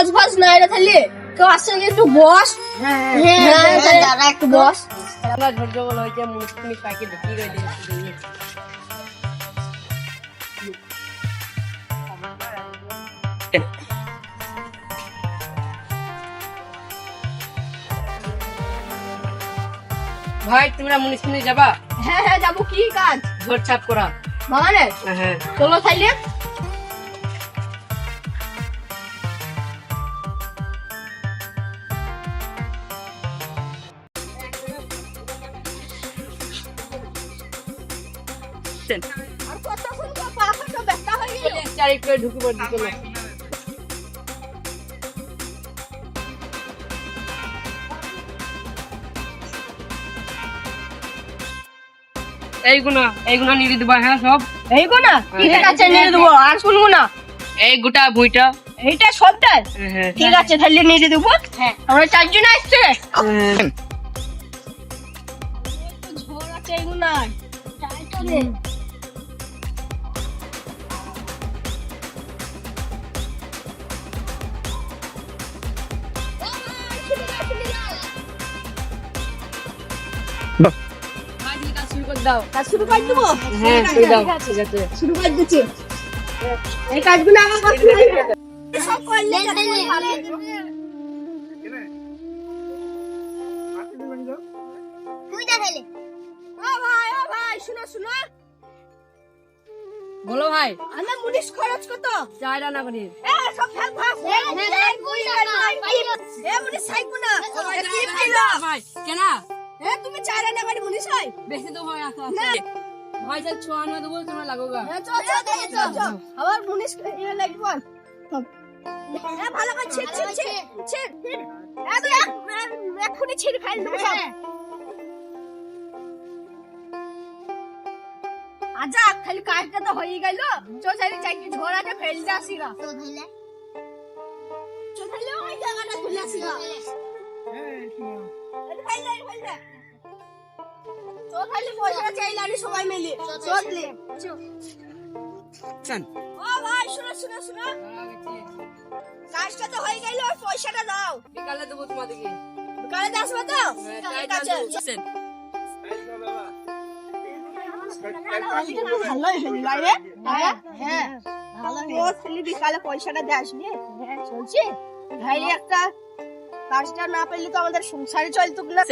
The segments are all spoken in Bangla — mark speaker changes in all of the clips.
Speaker 1: কাজ ফাজ নাই রে তাহলে কেউ আসছে একটু বস?
Speaker 2: হ্যাঁ
Speaker 1: হ্যাঁ তাহলে দাঁড়া একটু বস।
Speaker 2: আমরা ধৈর্য বলে হয়েছে মুসলিম পাখি ঢুকি করে ভাই তোমরা মুনিসিপালি যাবা?
Speaker 1: হ্যাঁ হ্যাঁ যাব। কি কাজ?
Speaker 2: ঘর ছাপ করা।
Speaker 1: বাগানে?
Speaker 2: হ্যাঁ
Speaker 1: চলো তাইলে
Speaker 2: নিয়ে দিবা হ্যাঁ সব?
Speaker 1: এই গো না ঠিক আছে নিয়ে দেবো। আর শুনব না?
Speaker 2: এই গোটা বইটা।
Speaker 1: এইটা সবটাই
Speaker 2: হ্যাঁ
Speaker 1: ঠিক আছে তাহলে নিয়ে দেবো।
Speaker 2: হ্যাঁ।
Speaker 1: আমরা চারজন আসছে। ঝড় আছে এগুলো
Speaker 2: দাও
Speaker 1: শুরু করে দেবো
Speaker 2: হ্যাঁ শুরু দাও ঠিক আছে
Speaker 1: শুরু করে দিচ্ছি এই কাজগুলো আমার করতে হবে সব করলে তারপরে ভালো হবে। ও ভাই ও ভাই শুনো শুনো
Speaker 2: বলো ভাই
Speaker 1: আমার মুনিশ খরচ কত
Speaker 2: চাই রান্না করি
Speaker 1: এ সব ফেল ভাস এ মুনিশ সাইকো না
Speaker 2: কেন
Speaker 1: এ তুমি চার আনা গাড়ি মুনিশ হয়?
Speaker 2: বেশি তো ভাই আসো
Speaker 1: না।
Speaker 2: ভাই না দেবো তোমরা লাগোগা
Speaker 1: এ চল চল দেখে চল চল। আবার মুনিশ লাগবে এ ভালো করে ছিট ছিট ছিট ছিট। এ তুই এক্ষুনি ছিট খাই দেবো সব আজা খালি কাজটা তো হয়ে গেল। চল চাই চাইকে ঝোড়াটা ফেলতে আসিগা চল তাহলে। ওই জায়গাটা খুলে আসিগা ফেলতে ফেলতে চল তাহলে পয়সাটা চাইলে আমি সবাই মিলে। চল
Speaker 2: চল
Speaker 1: ও ভাই শুনো শুনো শুনো। কাজটা তো হয়ে গেল আর পয়সাটা দাও।
Speaker 2: বিকালে দেবো তোমাদেরকে।
Speaker 1: কালে আসবে তো? ঠিক আছে ভালোই হলি রে হ্যাঁ হ্যাঁ ভালো খালি বিকালে পয়সাটা দিয়ে আসবি। হ্যাঁ চলছে। ভাই একটা কাজটা না পেলে তো আমাদের সংসারে চলতো না।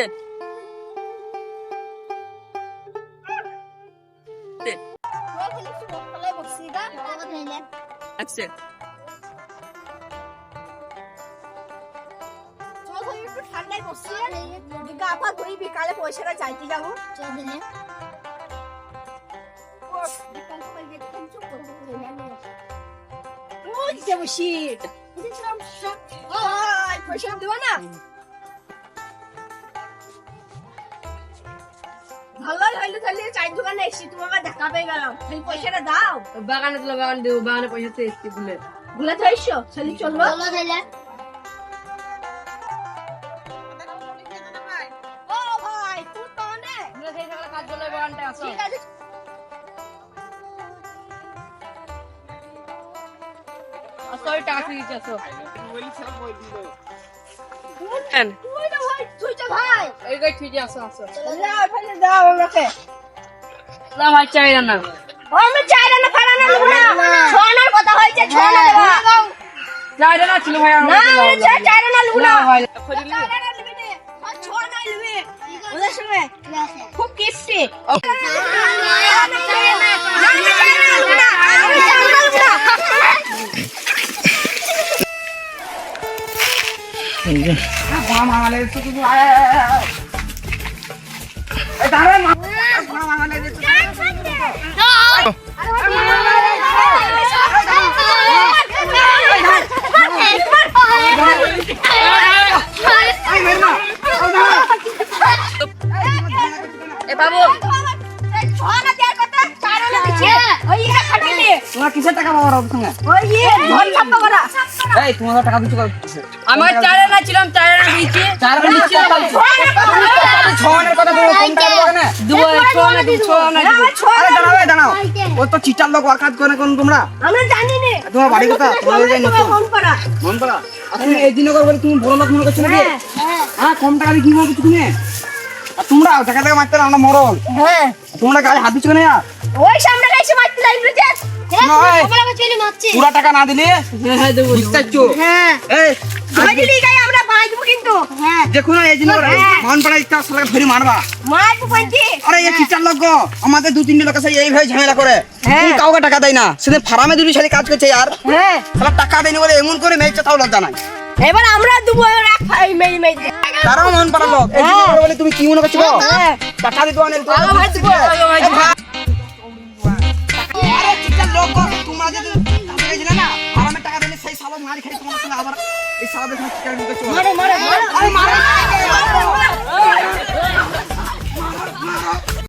Speaker 2: আচ্ছা
Speaker 1: ঠান্ডায় বসছি গা পা ধুই বিকালে পয়সাটা চাইতে যাব ওই যে বসি ওই পয়সা দেবো না ভালো হইল তাহলে চাই দোকানে এসছি তোমাকে দেখা পেয়ে গেলাম। খালি পয়সাটা দাও।
Speaker 2: বাগানে দিলে বাগান দেবো বাগানে পয়সা তো এসছি বলে।
Speaker 1: ভুলে তো এসছো চলবো। ঠিক আছে।
Speaker 2: টাকা আসো।
Speaker 1: তুই তো ভাই তুই তো ভাই
Speaker 2: এই গাই ঠিক আসো আসো
Speaker 1: দাও ফেলে দাও আমাকে
Speaker 2: না ভাই চাই রান্না
Speaker 1: ও আমি চাই না খানা না না ছনার কথা হয়েছে ছনা দেবা
Speaker 2: চাই রান্না ছিল ভাই
Speaker 1: না আমি চাই চাই না নেব না
Speaker 2: না ভাই খোঁজ
Speaker 1: চাই না নেবে না
Speaker 2: বাবু
Speaker 1: দেওয়ার কথা। চাই না ওই এটা খাটিয়ে
Speaker 2: তোমরা কিসের টাকা
Speaker 3: এই টাকা দিচ্ছ
Speaker 2: আমার চার আনা ছিলাম চার আনা দিয়েছি।
Speaker 3: চার মিনিট ছ আনার কথা বলো কম টাকা দেবো কেন
Speaker 2: ছ আনা দিব ছ আনা
Speaker 3: আরে দাঁড়াও দাঁড়াও ও তো চিটার লোক ওর করে কোন তোমরা?
Speaker 1: আমরা জানি না।
Speaker 3: তোমার বাড়ি কোথা তোমার বাড়ি নতুন।
Speaker 1: ফোন করা
Speaker 3: তুমি এই দিনও বলে তুমি বড় লোক মনে করছ নাকি? হ্যাঁ কম টাকা দিয়ে কি তুমি? তোমরা দেখা দেখা মারতে না আমরা মরল
Speaker 1: হ্যাঁ।
Speaker 3: তোমরা গায়ে হাত দিচ্ছ
Speaker 1: ওই সামনে গাইছে মারতে লাগল যে
Speaker 3: নয়
Speaker 1: আমরা চলে মারছি।
Speaker 3: পুরা টাকা না দিলে
Speaker 2: হ্যাঁ হ্যাঁ দেবো দেবো।
Speaker 3: বুঝতে
Speaker 1: হ্যাঁ।
Speaker 3: এই
Speaker 1: ওই দিলি গাই আমরা বাঁচবো কিন্তু। হ্যাঁ।
Speaker 3: দেখো এই দিন মন পাড়া ইচ্ছা সবাই ধরে মারবা।
Speaker 1: মারবো কোনটি
Speaker 3: আরে এই টিচার লোক আমাদের দু তিনটে লোক আছে এইভাবে ঝামেলা করে।
Speaker 1: হ্যাঁ।
Speaker 3: তুমি কাউকে টাকা দেয় না। সেদিন ফার্মে দুটি কাজ করছে আর।
Speaker 1: হ্যাঁ।
Speaker 3: তারা টাকা দেয়নি বলে এমন করে মেয়েছে তাও লজ্জা নাই।
Speaker 1: এবার আমরা দুবো রাখ মেই
Speaker 3: তারাও মন পাড়া লোক। এই বলে তুমি কি মনে করছ
Speaker 1: হ্যাঁ।
Speaker 3: টাকা দিতে অনেক লোক তোমরা যদি টাকা না ফার্মে টাকা দিলে সেই সালো মারি খাই তোমার সঙ্গে আবার। এই সালো দেখে
Speaker 1: মারে মারে
Speaker 3: মার।